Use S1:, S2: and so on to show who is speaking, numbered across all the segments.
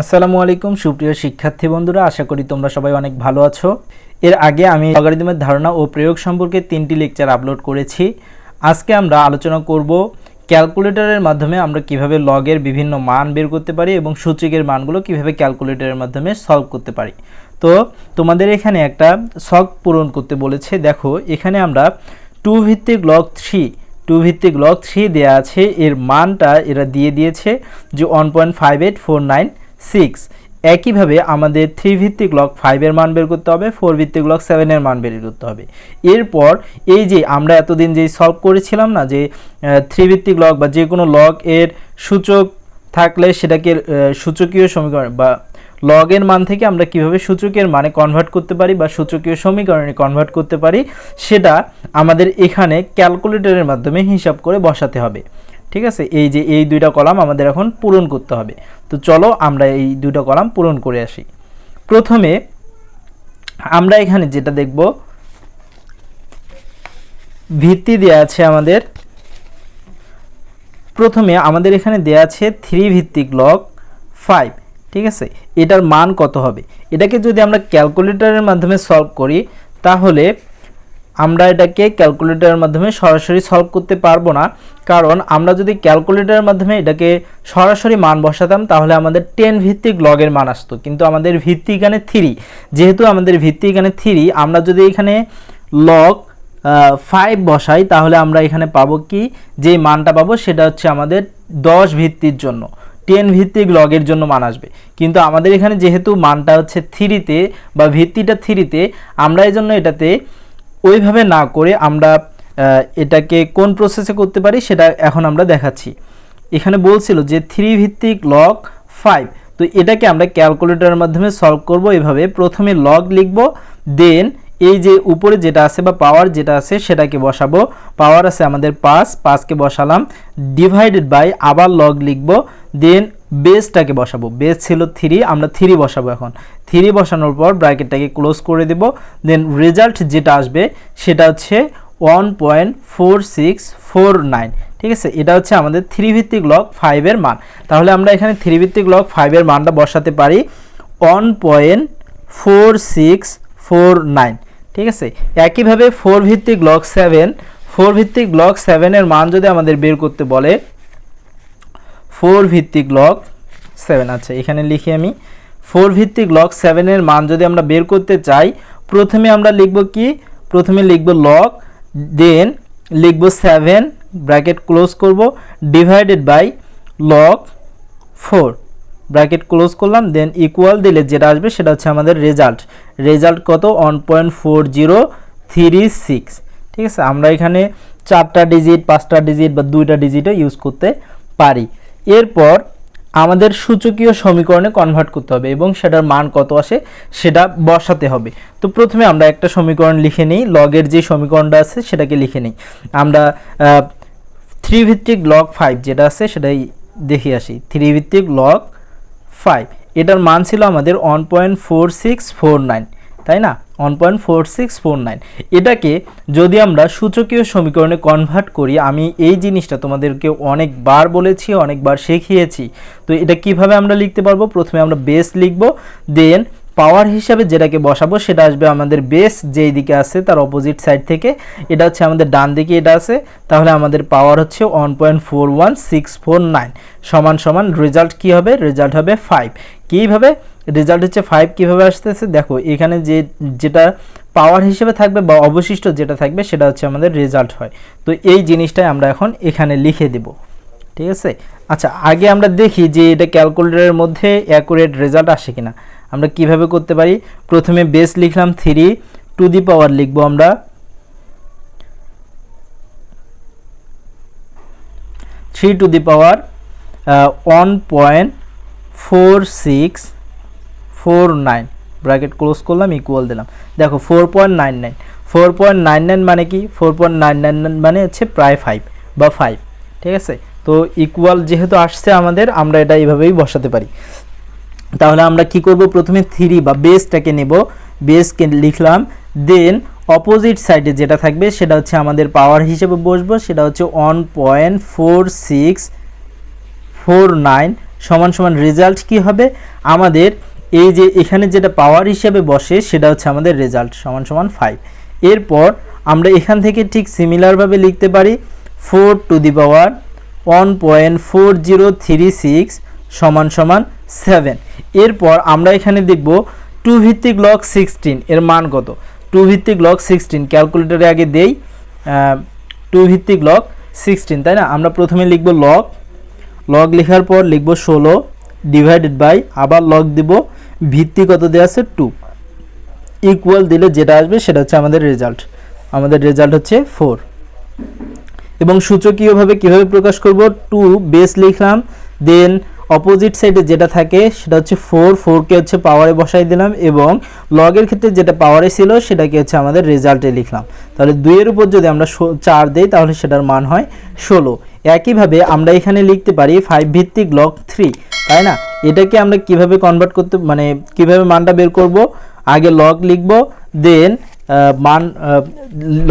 S1: আসসালামু আলাইকুম, সুপ্রিয় শিক্ষার্থী বন্ধুরা, আশা করি তোমরা সবাই অনেক ভালো আছো। এর আগে আমি লগারিদমের ধারণা ও প্রয়োগ সম্পর্কে তিনটি লেকচার আপলোড করেছি। আজকে আমরা আলোচনা করব ক্যালকুলেটরের মাধ্যমে আমরা কীভাবে লগের বিভিন্ন মান বের করতে পারি এবং সূচকের মানগুলো কীভাবে ক্যালকুলেটরের মাধ্যমে সলভ করতে পারি। তো তোমাদের এখানে একটা শখ পূরণ করতে বলেছে, দেখো, এখানে আমরা টু ভিত্তিক লগ থ্রি টু ভিত্তিক লগ থ্রি দেওয়া আছে, এর মানটা এরা দিয়ে দিয়েছে যে one point five eight four nine six. একইভাবে আমাদের থ্রি ভিত্তিক লক ফাইভের মান বের করতে হবে ফোর ভিত্তিক লক সেভেনের মান বের করতে হবে। এরপর এই যে আমরা এতদিন যেই সলভ করেছিলাম না, যে থ্রি ভিত্তিক লক বা যে কোনো লক এর সূচক থাকলে সেটাকে সূচকীয় সমীকরণ বা লগের মান থেকে আমরা কীভাবে সূচকের মানে কনভার্ট করতে পারি বা সূচকীয় সমীকরণে কনভার্ট করতে পারি, সেটা আমাদের এখানে ক্যালকুলেটরের মাধ্যমে হিসাব করে বসাতে হবে। ঠিক আছে? এই যে এই দুইটা কলাম আমাদের এখন পূরণ করতে হবে। তো চলো আমরা এই দুইটা কলাম পূরণ করে আসি। প্রথমে আমরা এখানে যেটা দেখব, ভিত্তি দেওয়া আছে আমাদের। প্রথমে আমাদের এখানে দেওয়া আছে থ্রি ভিত্তিক লক ফাইভ ঠিক আছে? এটার মান কত হবে? এটাকে যদি আমরা ক্যালকুলেটরের মাধ্যমে সলভ করি, তাহলে আমরা এটাকে ক্যালকুলেটরের মাধ্যমে সরাসরি সলভ করতে পারব না। কারণ আমরা যদি ক্যালকুলেটরের মাধ্যমে এটাকে সরাসরি মান বসাতাম, তাহলে আমাদের টেন ভিত্তিক লগের মান আসতো। কিন্তু আমাদের ভিত্তি এখানে থ্রি যেহেতু আমাদের ভিত্তি এখানে থ্রি আমরা যদি এখানে লগ ফাইভ বসাই, তাহলে আমরা এখানে পাবো কি? যেই মানটা পাবো, সেটা হচ্ছে আমাদের দশ ভিত্তির জন্য। টেন ভিত্তিক লগের জন্য মান আসবে। কিন্তু আমাদের এখানে যেহেতু মানটা হচ্ছে থ্রিতে বা ভিত্তিটা থ্রিতে আমরা এই জন্য এটাতে ওইভাবে না করে আমরা এটাকে কোন প্রসেসে করতে পারি সেটা এখন আমরা দেখাচ্ছি। এখানে বলছিল যে থ্রি ভিত্তিক লগ ফাইভ তো এটাকে আমরা ক্যালকুলেটরের মাধ্যমে সলভ করব, এভাবে প্রথমে লগ লিখব দেন এই যে উপরে যেটা আছে বা পাওয়ার যেটা আছে সেটাকে বসাবো। পাওয়ার আছে আমাদের পাঁচ, পাঁচকে বসালাম ডিভাইডেড বাই আবার লগ লিখব দেন বেসটাকে বসাবো। বেস ছিল থ্রি আমরা থ্রি বসাবো এখন। থ্রি বসানোর পর ব্র্যাকেটটাকে ক্লোজ করে দেব। দেন রেজাল্ট যেটা আসবে সেটা হচ্ছে one point four six four nine ঠিক আছে? এটা হচ্ছে আমাদের থ্রি ভিত্তিক লগ ফাইভের মান। তাহলে আমরা এখানে থ্রি ভিত্তিক লগ ফাইভের মানটা বসাতে পারি one point four six four nine ঠিক আছে? একইভাবে ফোর ভিত্তিক লগ সেভেন ফোর ভিত্তিক লগ সেভেনের মান যদি আমাদের বের করতে বলে ফোর ভিত্তিক লগ সেভেন আচ্ছা এখানে লিখি আমি। ফোর ভিত্তিক লগ সেভেনের মান যদি আমরা বের করতে চাই, প্রথমে আমরা লিখব কি? প্রথমে লিখব লগ দেন লিখব সেভেন ব্র্যাকেট ক্লোজ করব divided by log four bracket close করলাম দেন ইকুয়াল দিলে যেটা আসবে সেটা হচ্ছে আমাদের রেজাল্ট রেজাল্ট কত? One point four zero three six ঠিক আছে? আমরা এখানে চারটা ডিজিট পাঁচটা ডিজিট বা দুইটা ডিজিটও ইউজ করতে পারি। এরপর আমাদের সূচকীয় সমীকরণে কনভার্ট করতে হবে এবং সেটার মান কত আসে সেটা বসাতে হবে। তো প্রথমে আমরা একটা সমীকরণ লিখে নিই লগের যে সমীকরণটা আছে সেটাকে লিখে নিই। আমরা থ্রি ভিত্তিক লগ ফাইভ যেটা আছে সেটাই দেখে আসি। থ্রি ভিত্তিক লগ ফাইভ এটার মান ছিল আমাদের one point four six four nine তাই না? One point four six four nine এটাকে যদি আমরা সূচকীয় সমীকরণে কনভার্ট করি, আমি এই জিনিসটা তোমাদেরকে অনেকবার বলেছি, অনেকবার শিখিয়েছি। তো এটা কীভাবে আমরা লিখতে পারব? প্রথমে আমরা বেস লিখব দেন পাওয়ার হিসাবে যেটাকে বসাবো, সেটা আসবে আমাদের বেস যেই দিকে আছে তার অপোজিট সাইড থেকে। এটা হচ্ছে আমাদের ডান দিকে, এটা আছে। তাহলে আমাদের পাওয়ার হচ্ছে one point four one six four nine সমান সমান রেজাল্ট কী হবে? রেজাল্ট হবে ফাইভ কীভাবে? রেজাল্ট হচ্ছে ফাইভ কীভাবে আসতেছে? দেখো, এখানে যে, যেটা পাওয়ার হিসেবে থাকবে বা অবশিষ্ট যেটা থাকবে, সেটা হচ্ছে আমাদের রেজাল্ট হয়। তো এই জিনিসটাই আমরা এখন এখানে লিখে দেব। ঠিক আছে? আচ্ছা আগে আমরা দেখি যে এটা ক্যালকুলেটরের মধ্যে অ্যাকুরেট রেজাল্ট আসে কিনা। আমরা কীভাবে করতে পারি? প্রথমে বেস লিখলাম থ্রি টু দি পাওয়ার লিখব আমরা। Three two the power one point four six four nine, bracket close করলাম ইকুয়াল দিলাম। দেখো, four point nine nine, four point nine nine মানে কি? Four point nine nine nine মানে হচ্ছে প্রায় ফাইভ বা ফাইভ ঠিক আছে? তো ইকুয়াল যেহেতু আসছে আমাদের, আমরা এটা এইভাবেই বসাতে পারি। তাহলে আমরা কি করব? প্রথমে থ্রি বা বেসটাকে নেব। বেসকে লিখলাম দেন অপোজিট সাইডে যেটা থাকবে, সেটা হচ্ছে আমাদের পাওয়ার হিসেবে বসবো, সেটা হচ্ছে one point four six four nine সমান সমান রেজাল্ট কি হবে? আমাদের এই যে এখানে যেটা পাওয়ার হিসেবে বসে, সেটা হচ্ছে আমাদের রেজাল্ট সমান সমান ফাইভ এরপর আমরা এখান থেকে ঠিক সিমিলারভাবে লিখতে পারি four two the power one point four zero three six সমান সমান সেভেন এরপর আমরা এখানে দেখব টু ভিত্তিক লগ সিক্সটিন এর মান কত? টু ভিত্তিক লগ সিক্সটিন ক্যালকুলেটরে আগে দেই টু ভিত্তিক লগ সিক্সটিন তাই না? আমরা প্রথমে লিখব লগ লগ লেখার পর লিখব ষোলো ডিভাইডেড বাই আবার লগ দিব ভিত্তি কত দেওয়া আছে? টু ইকুয়াল দিলে যেটা আসবে সেটা হচ্ছে আমাদের রেজাল্ট আমাদের রেজাল্ট হচ্ছে ফোর এবং সূচকীয়ভাবে কীভাবে প্রকাশ করব? টু বেস লিখলাম দেন অপোজিট সাইডে যেটা থাকে সেটা হচ্ছে ফোর ফোরকে হচ্ছে পাওয়ারে বসাই দিলাম এবং লগের ক্ষেত্রে যেটা পাওয়ারে ছিল সেটাকে হচ্ছে আমাদের রেজাল্টে লিখলাম। তাহলে দুইয়ের উপর যদি আমরা চার দেই তাহলে সেটার মান হয় ষোলো। একইভাবে আমরা এখানে লিখতে পারি ফাইভ ভিত্তিক লগ থ্রি তাই না? এটাকে আমরা কীভাবে কনভার্ট করতে মানে কীভাবে মানটা বের করব? আগে লগ লিখব দেন মান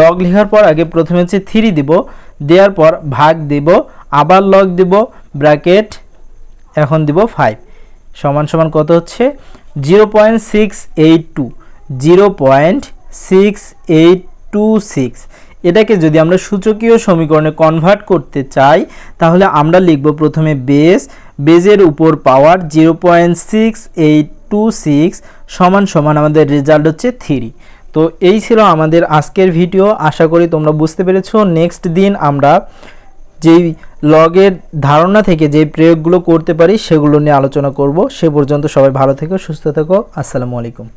S1: লগ লেখার পর আগে প্রথমে হচ্ছে থ্রি দিব, দেওয়ার পর ভাগ দিব, আবার লগ দিব ব্র্যাকেট এখন দিব ফাইভ সমান সমান কত হচ্ছে? Zero point six eight two zero point six eight two six এটাকে যদি আমরা সূচকীয় সমীকরণে কনভার্ট করতে চাই, তাহলে আমরা লিখব প্রথমে বেস বেজের উপর power zero point six eight two six সমান সমান আমাদের রেজাল্ট হচ্ছে থ্রি। তো এই ছিল আমাদের আজকের ভিডিও। আশা করি তোমরা বুঝতে পেরেছ। নেক্সট দিন আমরা যেই লগের ধারণা থেকে যে প্রয়োগগুলো করতে পারি, সেগুলো নিয়ে আলোচনা করব। সে পর্যন্ত সবাই ভালো থেকো, সুস্থ থেকো। আসসালামু আলাইকুম।